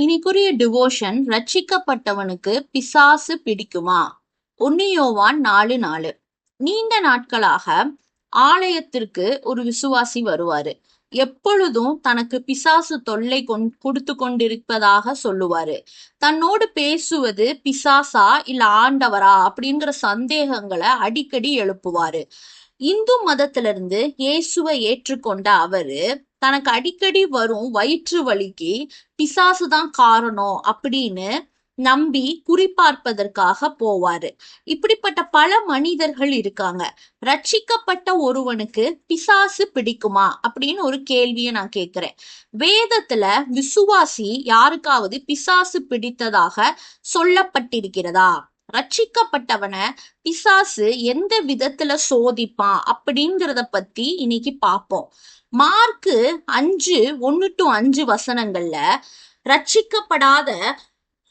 இனிக்குரிய devotion ரட்சிக்கப்பட்டவனுக்கு பிசாசு பிடிக்குமா? ஒன்னு யோவான் நாலு நாலு. நீண்ட நாட்களாக ஆலயத்திற்கு ஒரு விசுவாசி வருவாரு. எப்பொழுதும் தனக்கு பிசாசு தொல்லை கொண் கொடுத்து கொண்டிருப்பதாக சொல்லுவாரு. தன்னோடு பேசுவது பிசாசா இல்ல ஆண்டவரா அப்படிங்கிற சந்தேகங்களை அடிக்கடி எழுப்புவாரு. இந்து மதத்திலிருந்து இயேசுவை ஏற்றுக்கொண்ட அவரு தனக்கு அடிக்கடி வரும் வயிற்று வலிக்கு பிசாசு தான் காரணம் அப்படின்னு நம்பி குறிப்பார்ப்பதற்காக போவாரு. இப்படிப்பட்ட பல மனிதர்கள் இருக்காங்க. ரட்சிக்கப்பட்ட ஒருவனுக்கு பிசாசு பிடிக்குமா அப்படின்னு ஒரு கேள்வியை நான் கேட்கிறேன் வேதத்துல விசுவாசி யாருக்காவது பிசாசு பிடித்ததாக சொல்லப்பட்டிருக்கிறதா? ரட்சிக்கப்பட்டவனை பிசாசு எந்த விதத்துல சோதிப்பான் அப்படிங்கிறத பத்தி இன்னைக்கு பார்ப்போம். மார்க்கு அஞ்சு ஒன்னு டு அஞ்சு வசனங்கள்ல ரட்சிக்கப்படாத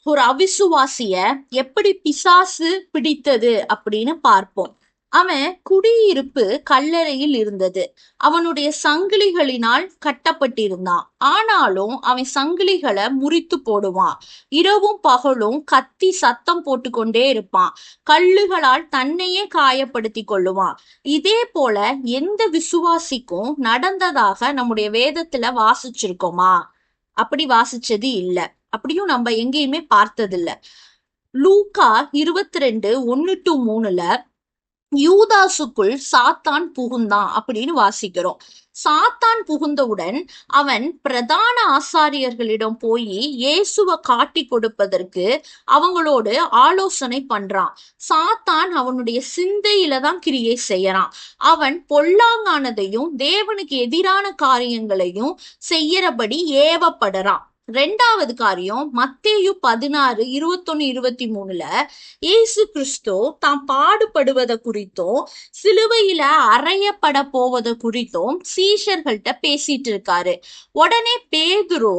ஒரு அவிசுவாசிய எப்படி பிசாசு பிடித்தது அப்படின்னு பார்ப்போம். அவன் குடியிருப்பு கல்லறையில் இருந்தது. அவனுடைய சங்கிலிகளினால் கட்டப்பட்டிருந்தான். ஆனாலும் அவன் சங்கிலிகளை முறித்து போடுவான். இரவும் பகலும் கத்தி சத்தம் போட்டுக்கொண்டே இருப்பான். கல்லுகளால் தன்னையே காயப்படுத்தி கொள்ளுவான். இதே போல எந்த விசுவாசிக்கும் நடந்ததாக நம்முடைய வேதத்துல வாசிச்சிருக்கோமா? அப்படி வாசிச்சது இல்ல. அப்படியும் நம்ம எங்கேயுமே பார்த்ததில்ல. லூக்கா இருபத்தி ரெண்டு ஒன்னு டு மூணுல யூதாசுக்குள் சாத்தான் புகுந்தான் அப்படின்னு வாசிக்கிறோம். சாத்தான் புகுந்தவுடன் அவன் பிரதான ஆசாரியர்களிடம் போய் இயேசுவை காட்டி கொடுப்பதற்கு அவங்களோடு ஆலோசனை பண்றான். சாத்தான் அவனுடைய சிந்தையில தான் கிரியை செய்யறான். அவன் பொல்லாங்கானதையும் தேவனுக்கு எதிரான காரியங்களையும் செய்யறபடி ஏவப்படுறான். ரெண்டாவது காரியம் மத்தேயு பதினாறு இருபத்தொன்னு இருபத்தி மூணுல இயேசு கிறிஸ்தோ தாம் பாடுபடுவதை குறித்தும் சிலுவையில அறையப்பட போவதை குறித்தும் சீஷர்கள்ட்ட பேசிட்டு இருக்காரு. உடனே பேதுரு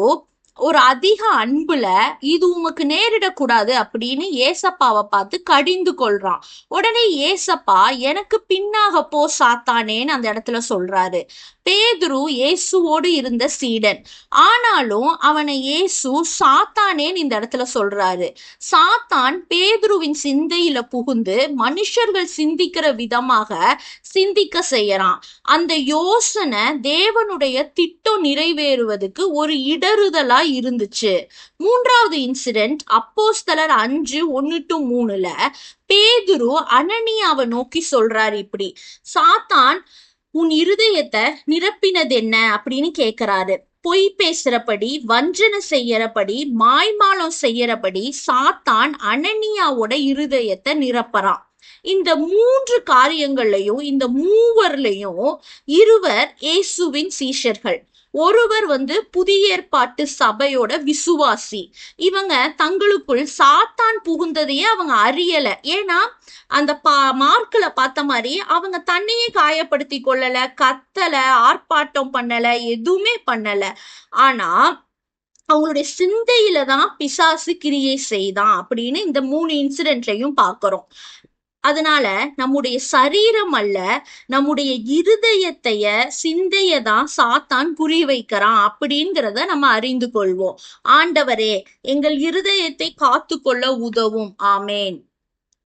ஒரு அதிக அன்புல இது உமக்கு நேரிடக்கூடாது அப்படின்னு ஏசப்பாவை பார்த்து கடிந்து கொள்றான். உடனே ஏசப்பா எனக்கு பின்னாக போ சாத்தானேன்னு அந்த இடத்துல சொல்றாரு. பேதுரு இயேசுவோடு இருந்த சீடன். ஆனாலும் அவனை இயேசு சாத்தானேன்னு இந்த இடத்துல சொல்றாரு. சாத்தான் பேதுருவின் சிந்தையில புகுந்து மனுஷர்கள் சிந்திக்கிற விதமாக சிந்திக்க செய்யறான். அந்த யோசனை தேவனுடைய திட்டம் நிறைவேறுவதற்கு ஒரு இடறுதலா இருந்துச்சு. மூன்றாவது இன்சிடென்ட் அப்போஸ்தலர் அஞ்சு ஒன்னு டு மூணுல பேதுரு அனனியாவை நோக்கி சொல்றாரு இப்படி சாத்தான் உன் இருதயத்தை நிரப்பினது என்ன அப்படின்னு கேக்குறாரு. பொய் பேசுறபடி வஞ்சனை செய்யறபடி மாய்மாலம் செய்யறபடி சாத்தான் அனனியாவோட இருதயத்தை நிரப்பறான். இந்த மூன்று காரியங்கள்லையும் இந்த மூவர்லையும் இருவர் இயேசுவின் சீஷர்கள். ஒருவர் வந்து புதிய ஏற்பாட்டு சபையோட விசுவாசி. இவங்க தங்களுக்குள் சாத்தான் புகுந்ததையே அவங்க அறியல. ஏன்னா அந்த பா மார்க்கில் பார்த்த மாதிரி அவங்க தன்னையே காயப்படுத்தி கொள்ளல கத்தல ஆர்ப்பாட்டம் பண்ணல எதுவுமே பண்ணல. ஆனா அவங்களுடைய சிந்தையில தான் பிசாசு கிரியை செய்தான் அப்படின்னு இந்த மூணு இன்சிடென்ட்லையும் பார்க்கறோம். அதனால நம்முடைய சரீரம் அல்ல நம்முடைய இருதயத்தைய சிந்தைய தான் சாத்தான் குறி வைக்கிறான் அப்படிங்கிறத நம்ம அறிந்து கொள்வோம். ஆண்டவரே எங்கள் இருதயத்தை காத்து கொள்ள உதவும். ஆமேன்.